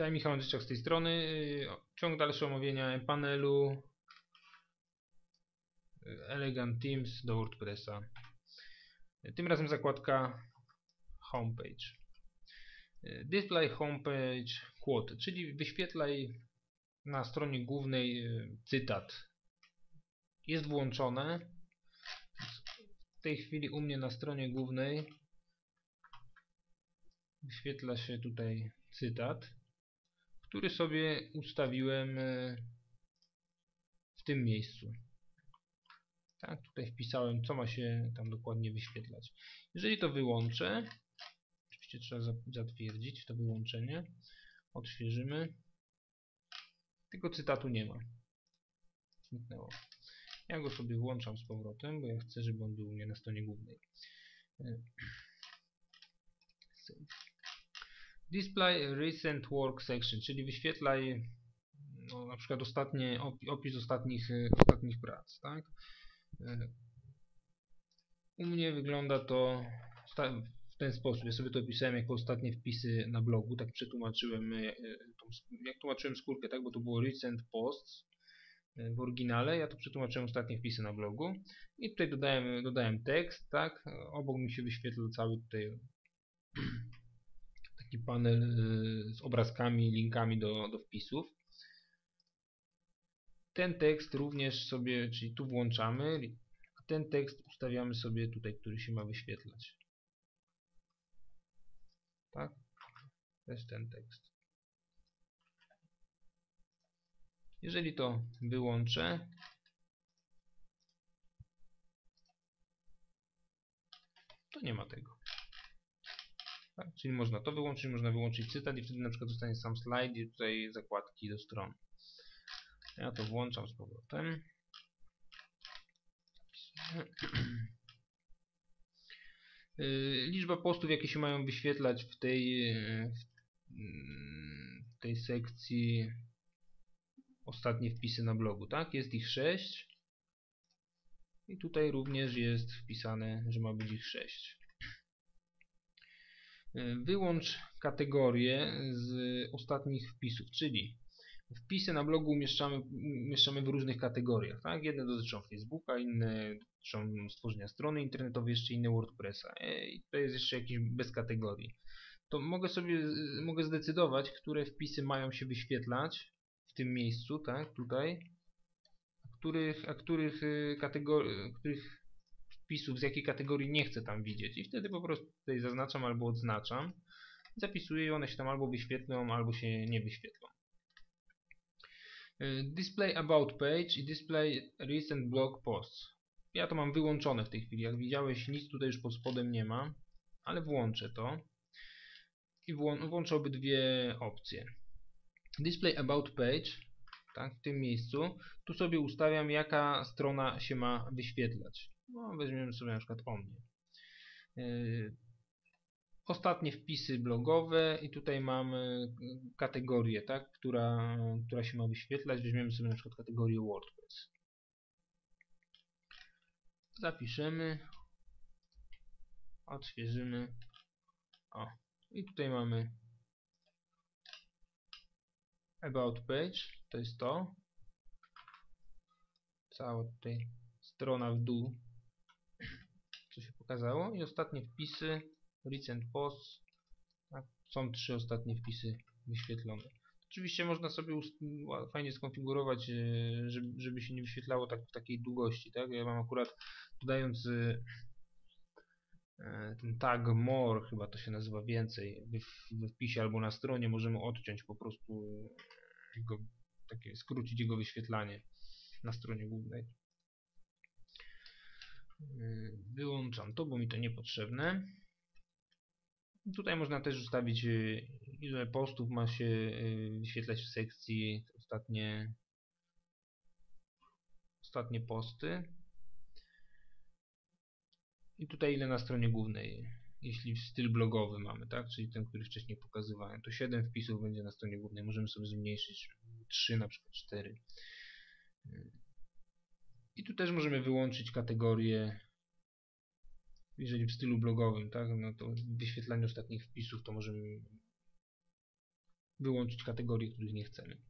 Witaj, Michał Andrzejczak z tej strony. Y, Ciąg dalszy omówienia panelu y, Elegant Themes do WordPressa. Y, Tym razem zakładka Homepage. Display Homepage Quote, czyli wyświetlaj na stronie głównej cytat. Jest włączone. W tej chwili u mnie na stronie głównej wyświetla się tutaj cytat który sobie ustawiłem e, w tym miejscu. Tak, tutaj wpisałem, co ma się tam dokładnie wyświetlać. Jeżeli to wyłączę, oczywiście trzeba zatwierdzić to wyłączenie, odświeżymy, tego cytatu nie ma. Zniknęło. Ja go sobie włączam z powrotem, bo ja chcę, żeby on był u mnie na stronie głównej. E, save. Display Recent Work Section, czyli wyświetlaj no, na przykład ostatnie, opis ostatnich, e, ostatnich prac. Tak? E, u mnie wygląda to w ten sposób. Ja sobie to opisałem jako ostatnie wpisy na blogu, tak przetłumaczyłem, e, jak tłumaczyłem skórkę, tak, bo to było Recent Posts w oryginale, ja to przetłumaczyłem ostatnie wpisy na blogu i tutaj dodałem, dodałem tekst, tak, obok mi się wyświetla cały tutaj taki panel y, z obrazkami, linkami do, do wpisów. Ten tekst również sobie, czyli tu włączamy, a ten tekst ustawiamy sobie tutaj, który się ma wyświetlać. Tak? To jest ten tekst. Jeżeli to wyłączę, to nie ma tego. Tak? Czyli można to wyłączyć, można wyłączyć cytat i wtedy na przykład zostanie sam slajd i tutaj zakładki do strony. Ja to włączam z powrotem. Liczba postów, jakie się mają wyświetlać w tej, w tej sekcji ostatnie wpisy na blogu, tak? Jest ich 6. I tutaj również jest wpisane, że ma być ich 6. E, wyłącz kategorie z ostatnich wpisów, czyli wpisy na blogu umieszczamy, umieszczamy w różnych kategoriach. Tak? Jedne dotyczą Facebooka, inne dotyczą stworzenia strony internetowej, jeszcze inne WordPressa. E, I to jest jeszcze jakiś bez kategorii. To mogę sobie mogę zdecydować, które wpisy mają się wyświetlać w tym miejscu, tak, tutaj, a których, a których, e, kategorii, których wpisów, z jakiej kategorii nie chcę tam widzieć i wtedy po prostu tutaj zaznaczam albo odznaczam. Zapisuję i one się tam albo wyświetlą, albo się nie wyświetlą. Y, display About Page i Display Recent Blog Posts. Ja to mam wyłączone w tej chwili. Jak widziałeś, nic tutaj już pod spodem nie ma, ale włączę to i włączę obydwie opcje. Display About Page, tak, w tym miejscu, tu sobie ustawiam, jaka strona się ma wyświetlać. No, weźmiemy sobie na przykład o mnie. Yy, ostatnie wpisy blogowe i tutaj mamy kategorię, tak, która, która się ma wyświetlać. Weźmiemy sobie na przykład kategorię WordPress. Zapiszemy. Odświeżymy. O. I tutaj mamy About Page. To jest to. Cała tutaj strona w dół co się pokazało. I ostatnie wpisy, recent posts. Tak, są trzy ostatnie wpisy wyświetlone. Oczywiście można sobie fajnie skonfigurować, e, żeby, żeby się nie wyświetlało tak w takiej długości. Tak? Ja mam akurat dodając e, e, ten tag more, chyba to się nazywa więcej, w wpisie albo na stronie możemy odciąć po prostu jego, takie, skrócić jego wyświetlanie na stronie głównej. Y, wyłączam to, bo mi to niepotrzebne. Tutaj można też ustawić y, ile postów ma się y, wyświetlać w sekcji ostatnie ostatnie posty. I tutaj ile na stronie głównej, jeśli styl blogowy mamy, tak? Czyli ten, który wcześniej pokazywałem, to 7 wpisów będzie na stronie głównej. Możemy sobie zmniejszyć 3, na przykład 4. I tu też możemy wyłączyć kategorię, jeżeli w stylu blogowym, tak, no to w wyświetlaniu ostatnich wpisów to możemy wyłączyć kategorie, których nie chcemy.